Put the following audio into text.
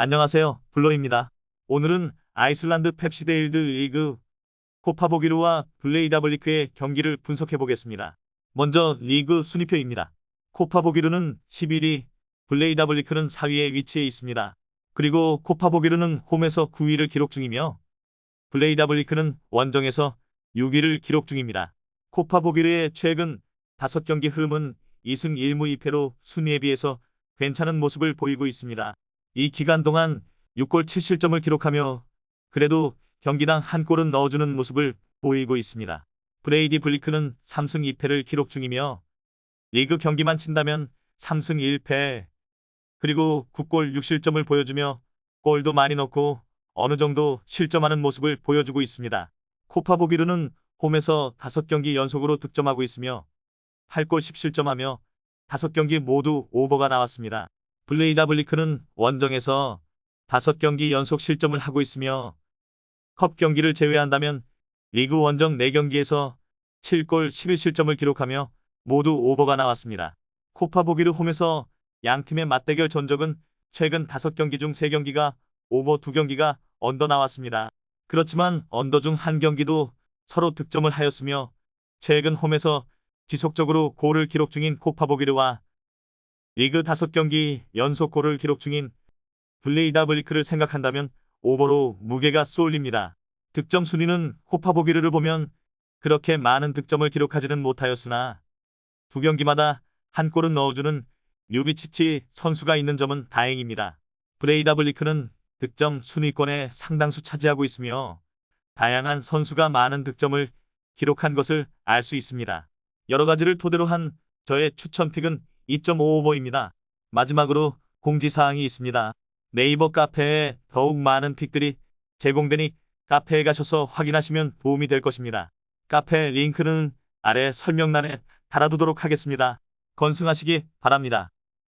안녕하세요. 블로입니다. 오늘은 아이슬란드 펩시데일드 리그 코파보기르와 블레이다블리크의 경기를 분석해 보겠습니다. 먼저 리그 순위표입니다. 코파보기르는 11위, 블레이다블리크는 4위에 위치해 있습니다. 그리고 코파보기르는 홈에서 9위를 기록 중이며 블레이다블리크는 원정에서 6위를 기록 중입니다. 코파보기르의 최근 5경기 흐름은 2승 1무 2패로 순위에 비해서 괜찮은 모습을 보이고 있습니다. 이 기간 동안 6골 7실점을 기록하며 그래도 경기당 한 골은 넣어주는 모습을 보이고 있습니다. 브레이디 블리크는 3승 2패를 기록 중이며 리그 경기만 친다면 3승 1패 그리고 9골 6실점을 보여주며 골도 많이 넣고 어느 정도 실점하는 모습을 보여주고 있습니다. 코파 보기르는 홈에서 5경기 연속으로 득점하고 있으며 8골 10실점하며 5경기 모두 오버가 나왔습니다. 블레이다 블리크는 원정에서 5경기 연속 실점을 하고 있으며 컵 경기를 제외한다면 리그 원정 4경기에서 7골 11실점을 기록하며 모두 오버가 나왔습니다. 코파 보기르 홈에서 양팀의 맞대결 전적은 최근 5경기 중 3경기가 오버 2경기가 언더 나왔습니다. 그렇지만 언더 중 한 경기도 서로 득점을 하였으며 최근 홈에서 지속적으로 골을 기록 중인 코파보기르와 리그 5경기 연속 골을 기록 중인 블레이다 블리크를 생각한다면 오버로 무게가 쏠립니다. 득점 순위는 코파보기르를 보면 그렇게 많은 득점을 기록하지는 못하였으나 두 경기마다 한 골은 넣어주는 뉴비치치 선수가 있는 점은 다행입니다. 브레이다 블리크는 득점 순위권에 상당수 차지하고 있으며 다양한 선수가 많은 득점을 기록한 것을 알 수 있습니다. 여러 가지를 토대로 한 저의 추천 픽은 2.5오버입니다. 마지막으로 공지사항이 있습니다. 네이버 카페에 더욱 많은 픽들이 제공되니 카페에 가셔서 확인하시면 도움이 될 것입니다. 카페 링크는 아래 설명란에 달아두도록 하겠습니다. 건승하시기 바랍니다.